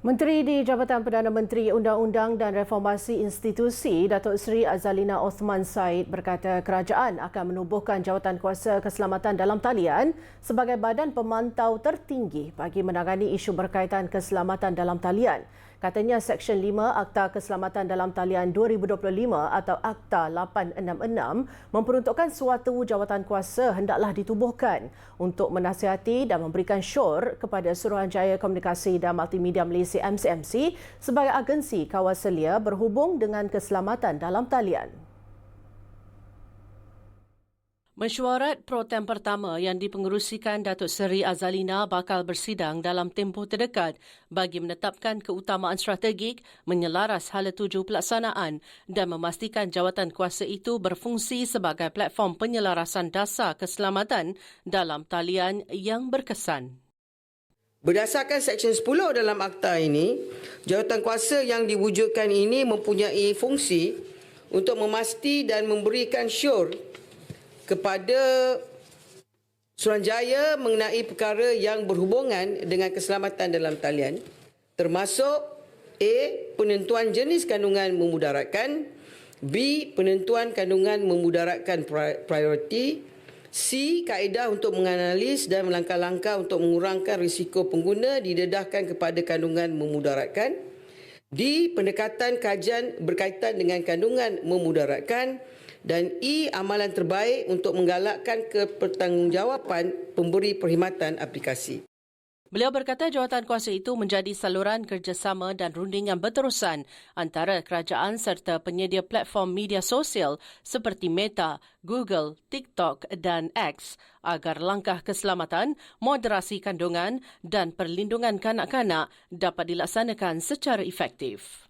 Menteri di Jabatan Perdana Menteri Undang-Undang dan Reformasi Institusi Datuk Seri Azalina Osman Said berkata kerajaan akan menubuhkan jawatan kuasa keselamatan dalam talian sebagai badan pemantau tertinggi bagi menangani isu berkaitan keselamatan dalam talian. Katanya Seksyen 5 Akta Keselamatan dalam Talian 2025 atau Akta 866 memperuntukkan suatu jawatan kuasa hendaklah ditubuhkan untuk menasihati dan memberikan syur kepada Suruhanjaya Komunikasi dan Multimedia Malaysia MCMC sebagai agensi kawaselia berhubung dengan keselamatan dalam talian. Mesyuarat pro tem pertama yang dipengerusikan Datuk Seri Azalina bakal bersidang dalam tempoh terdekat bagi menetapkan keutamaan strategik, menyelaras hala tuju pelaksanaan dan memastikan jawatan kuasa itu berfungsi sebagai platform penyelarasan dasar keselamatan dalam talian yang berkesan. Berdasarkan Seksyen 10 dalam akta ini, jawatan kuasa yang diwujudkan ini mempunyai fungsi untuk memastikan dan memberikan syur kepada Suruhanjaya mengenai perkara yang berhubungan dengan keselamatan dalam talian termasuk A. Penentuan jenis kandungan memudaratkan B. Penentuan kandungan memudaratkan prioriti C. Kaedah untuk menganalisis dan langkah-langkah untuk mengurangkan risiko pengguna didedahkan kepada kandungan memudaratkan D. Pendekatan kajian berkaitan dengan kandungan memudaratkan dan E amalan terbaik untuk menggalakkan kepertanggungjawapan pemberi perkhidmatan aplikasi. Beliau berkata jawatan kuasa itu menjadi saluran kerjasama dan rundingan berterusan antara kerajaan serta penyedia platform media sosial seperti Meta, Google, TikTok dan X agar langkah keselamatan, moderasi kandungan dan perlindungan kanak-kanak dapat dilaksanakan secara efektif.